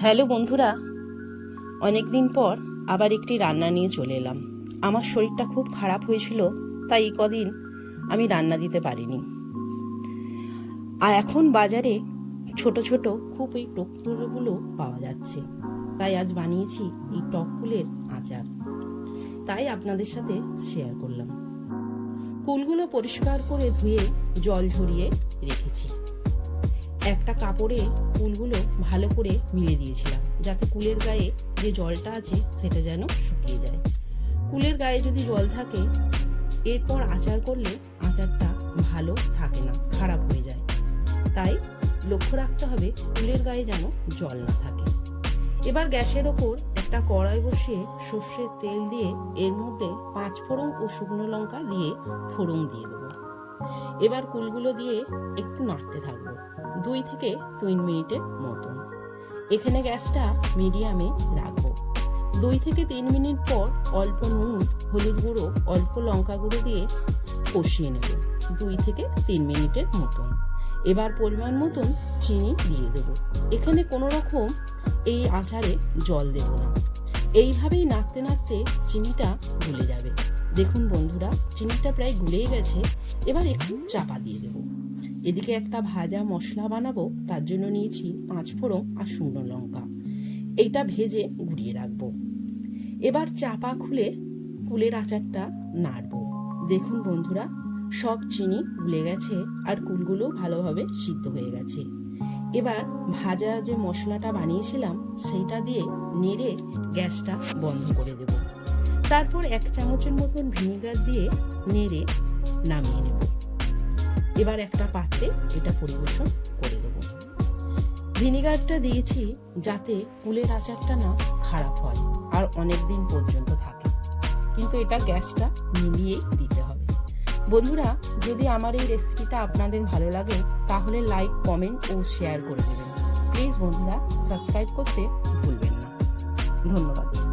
Hello বন্ধুরা। অনেক দিন পর আবার একটি রান্না নিয়ে চলে এলাম। আমার শরীরটা খুব খারাপ হয়েছিল, তাই এই কদিন আমি রান্না দিতে পারিনি। আর এখন বাজারে ছোট ছোট খুব এই টকগুলো পাওয়া যাচ্ছে। তাই আজ বানিয়েছি এই টকগুলের আচার। তাই আপনাদের সাথে শেয়ার করলাম। কুলগুলো পরিষ্কার করে ধুয়ে জল ঝরিয়ে রেখেছি। একটা কাপড়ে কুলগুলো ভালো করে মিলে দিয়েছিলাম। যাতে কুলের গায়ে যে জলটা আছে সেটা যেন শুকিয়ে যায়। কুলের গায়ে যদি জল থাকে, এরপর আচার করলে আচারটা ভালো থাকে না, খারাপ হয়ে যায়। তাই লক্ষ্য রাখতে হবে কুলের গায়ে যেন জল না থাকে। এবার গ্যাসের ওপর একটা কড়াই বসিয়ে সর্ষের তেল দিয়ে এর মধ্যে পাঁচ ফোড়ন ও শুকনো লঙ্কা দিয়ে ফোড়ন দিয়ে দেবো। এবার কুলগুলো দিয়ে একটু নাড়তে থাকব। দুই থেকে তিন মিনিটের মতন। এখানে গ্যাসটা মিডিয়ামে রাখব। দুই থেকে তিন মিনিট পর অল্প নুন, হলুদ গুঁড়ো, অল্প লঙ্কা গুঁড়ো দিয়ে কষিয়ে নেব। দুই থেকে তিন মিনিটের মতন। এবার পরিমাণ মতন চিনি দিয়ে দেব। এখানে কোনো রকম এই আচারে জল দেব না। এইভাবেই নাড়তে নাড়তে চিনিটা গুলে যাবে। দেখুন বন্ধুরা, চিনিটা প্রায় গুলেই গেছে, এবার একটু চাপা দিয়ে দেবো। এদিকে একটা ভাজা মশলা বানাবো, তার জন্য নিয়েছি পাঁচ ফোড়ন আর শুকনো লঙ্কা। এইটা ভেজে গুঁড়িয়ে রাখব। এবার চাপা খুলে কুলের আচারটা নাড়বো। দেখুন বন্ধুরা, সব চিনি গুলে গেছে আর কুলগুলো ভালোভাবে সিদ্ধ হয়ে গেছে। এবার ভাজা যে মশলাটা বানিয়েছিলাম, সেইটা দিয়ে নেড়ে গ্যাসটা বন্ধ করে দেব। তারপর এক চামচের মতন ভিনেগার দিয়ে নেড়ে নামিয়ে নেব। এবার একটা পাত্রে এটা পরিবেশন করে দেব। ভিনিগারটা দিয়েছি যাতে কুলের আচারটা না খারাপ হয় আর অনেক দিন পর্যন্ত থাকে। কিন্তু এটা গ্যাসটা নিভিয়েই দিতে হবে। বন্ধুরা, যদি আমার এই রেসিপিটা আপনাদের ভালো লাগে, তাহলে লাইক, কমেন্ট ও শেয়ার করে দেবেন। প্লিজ বন্ধুরা, সাবস্ক্রাইব করতে ভুলবেন না। ধন্যবাদ।